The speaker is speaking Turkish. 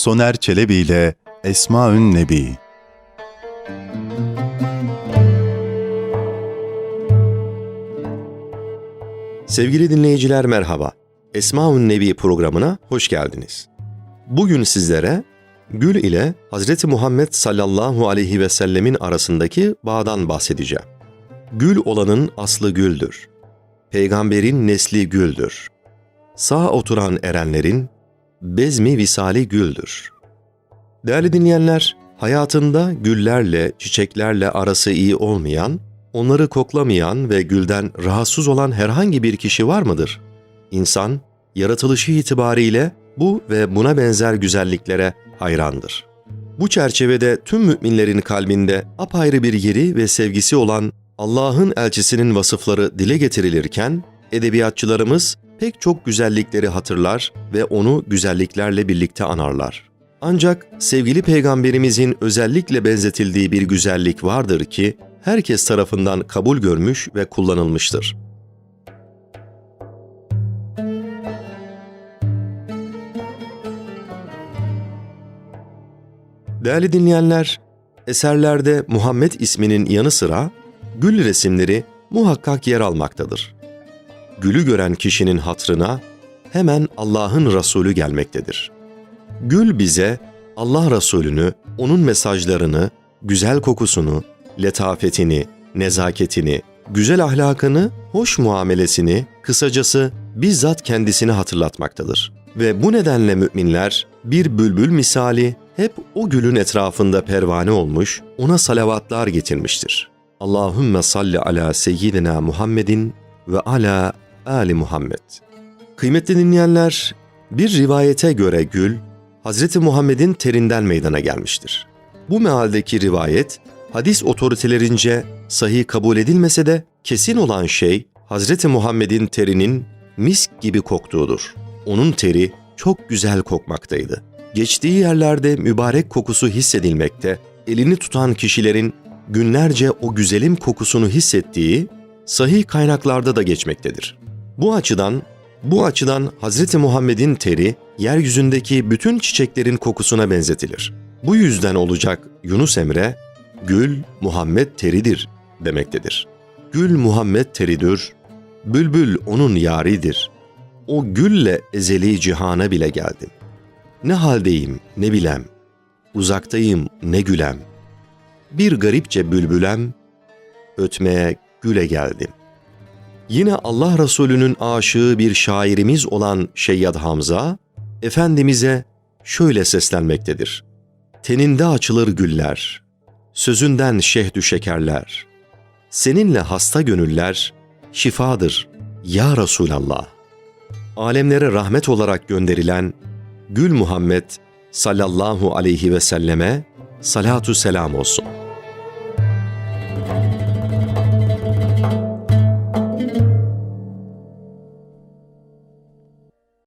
Soner Çelebi ile Esmaün Nebi Sevgili dinleyiciler merhaba. Esmaun Nebi programına hoş geldiniz. Bugün sizlere gül ile Hz. Muhammed sallallahu aleyhi ve sellemin arasındaki bağdan bahsedeceğim. Gül olanın aslı güldür. Peygamberin nesli güldür. Sağ oturan erenlerin bezmi visali güldür. Değerli dinleyenler, hayatında güllerle, çiçeklerle arası iyi olmayan, onları koklamayan ve gülden rahatsız olan herhangi bir kişi var mıdır? İnsan, yaratılışı itibariyle bu ve buna benzer güzelliklere hayrandır. Bu çerçevede tüm müminlerin kalbinde apayrı bir yeri ve sevgisi olan Allah'ın elçisinin vasıfları dile getirilirken, edebiyatçılarımız pek çok güzellikleri hatırlar ve onu güzelliklerle birlikte anarlar. Ancak sevgili peygamberimizin özellikle benzetildiği bir güzellik vardır ki herkes tarafından kabul görmüş ve kullanılmıştır. Değerli dinleyenler, eserlerde Muhammed isminin yanı sıra gül resimleri muhakkak yer almaktadır. Gülü gören kişinin hatrına hemen Allah'ın Resulü gelmektedir. Gül bize Allah Resulü'nü, onun mesajlarını, güzel kokusunu, letafetini, nezaketini, güzel ahlakını, hoş muamelesini, kısacası bizzat kendisini hatırlatmaktadır. Ve bu nedenle müminler bir bülbül misali hep o gülün etrafında pervane olmuş, ona salavatlar getirmiştir. Allahümme salli ala seyyidina Muhammedin ve ala Ali Muhammed. Kıymetli dinleyenler, bir rivayete göre gül, Hz. Muhammed'in terinden meydana gelmiştir. Bu mealdeki rivayet, hadis otoritelerince sahih kabul edilmese de kesin olan şey, Hz. Muhammed'in terinin misk gibi koktuğudur. Onun teri çok güzel kokmaktaydı. Geçtiği yerlerde mübarek kokusu hissedilmekte, elini tutan kişilerin günlerce o güzelim kokusunu hissettiği sahih kaynaklarda da geçmektedir. Bu açıdan bu açıdan Hz. Muhammed'in teri yeryüzündeki bütün çiçeklerin kokusuna benzetilir. Bu yüzden olacak Yunus Emre, gül Muhammed teridir demektedir. Gül Muhammed teridir, bülbül onun yaridir. O gülle ezeli cihana bile geldim. Ne haldeyim ne bilem, uzaktayım ne gülem. Bir garipçe bülbülem, ötmeye güle geldim. Yine Allah Resulü'nün aşığı bir şairimiz olan Şeyyad Hamza, Efendimiz'e şöyle seslenmektedir. Teninde açılır güller, sözünden şehdü şekerler. Seninle hasta gönüller, şifadır ya Resulallah. Alemlere rahmet olarak gönderilen Gül Muhammed sallallahu aleyhi ve selleme salatu selam olsun.''